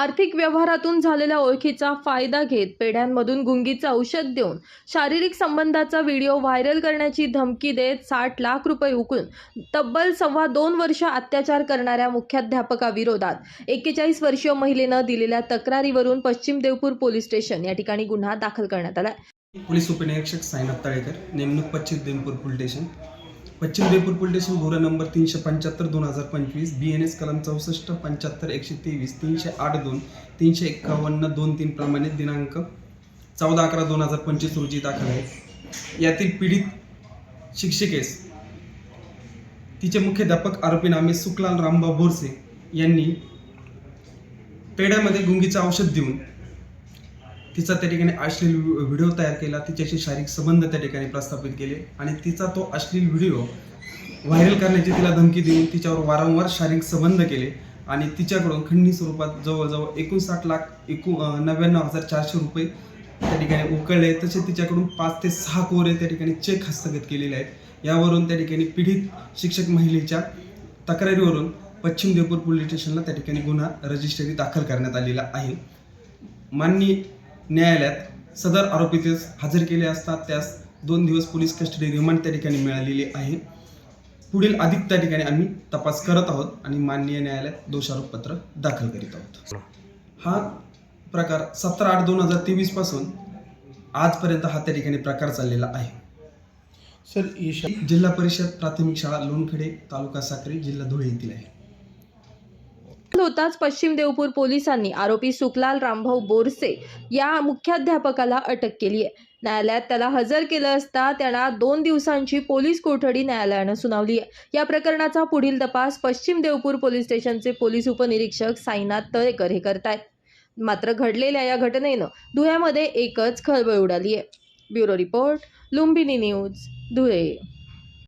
आर्थिक व्यवहारातून झालेल्या ओळखीचा फायदा घेत पेढ्यांमधून गुंगीचं औषध देऊन शारीरिक संबंधाचा व्हिडिओ व्हायरल करण्याची धमकी देत साठ लाख रुपये उकळून तब्बल सव्वा दोन वर्ष अत्याचार करणाऱ्या मुख्याध्यापकाविरोधात एक्केचाळीस वर्षीय महिलेनं दिलेल्या तक्रारीवरून पश्चिम देवपूर पोलीस स्टेशन या ठिकाणी गुन्हा दाखल करण्यात आला. पोलीस उपनिरीक्षक साईनाथ तळेकर नेमणूक पश्चिम देवपूर पोलीस स्टेशन पश्चिम देवपूर पोलीस स्टेशन भोरा नंबर तीनशे पंच्याहत्तर दोन हजार पंचवीस बी एन एस कलम चौसष्ट पंच्याहत्तर एकशे तेवीस तीनशे आठ दोन तीनशे एक्कावन्न दोन तीन प्रमाणे दिनांक चौदा अकरा दोन हजार पंचवीस रोजी दाखल आहे यातील पीडित शिक्षिकेस तिचे मुख्याध्यापक आरोपी नामे सुखलाल रामबा बोरसे यांनी पेढ्यामध्ये गुंगीचं औषध देऊन तिचा त्या ठिकाणी अश्लील व्हिडिओ तयार केला तिच्याशी शारीरिक संबंध त्या ठिकाणी प्रस्थापित केले आणि तिचा तो अश्लील व्हिडिओ व्हायरल करण्याची तिला धमकी देऊन तिच्यावर वारंवार शारीरिक संबंध केले आणि तिच्याकडून खंडणी स्वरूपात जवळजवळ एकोणसाठ लाख एकू नव्याण्णव हजार चारशे रुपये त्या ठिकाणी उकळले. तसे तिच्याकडून पाच ते सहा कोरे त्या ठिकाणी चेक हस्तगत केलेले आहेत. यावरून त्या ठिकाणी पीडित शिक्षक महिलेच्या तक्रारीवरून पश्चिम देवपूर पोलीस स्टेशनला त्या ठिकाणी गुन्हा रजिस्ट्री दाखल करण्यात आलेला आहे. माननीय न्यायालयात सदर आरोपीचे हजर केले असता त्यास दोन दिवस पोलीस कस्टडी रिमांड त्या ठिकाणी मिळालेली आहे. पुढील अधिक त्या ठिकाणी आम्ही तपास करत आहोत आणि माननीय न्यायालयात दोषारोपपत्र दाखल करीत आहोत. हा प्रकार सतरा आठ दोन हजार तेवीसपासून आजपर्यंत हा त्या ठिकाणी प्रकार चाललेला आहे. सर ईशा जिल्हा परिषद प्राथमिक शाळा लोणखडे तालुका साक्री जिल्हा धुळे येथील आहे. होताच पश्चिम देवपूर पोलिसांनी आरोपी सुखलाल रामभाऊ बोरसे या मुख्याध्यापकाला अटक केली आहे. न्यायालयात त्याला हजर केलं असता त्यांना दोन दिवसांची पोलीस कोठडी न्यायालयानं सुनावली आहे. या प्रकरणाचा पुढील तपास पश्चिम देवपूर पोलीस स्टेशनचे पोलीस उपनिरीक्षक साईनाथ तळेकर हे करतायत. मात्र घडलेल्या या घटनेनं धुळ्यामध्ये एकच खळबळ उडाली आहे. Bureau report Lumbini news Dhule.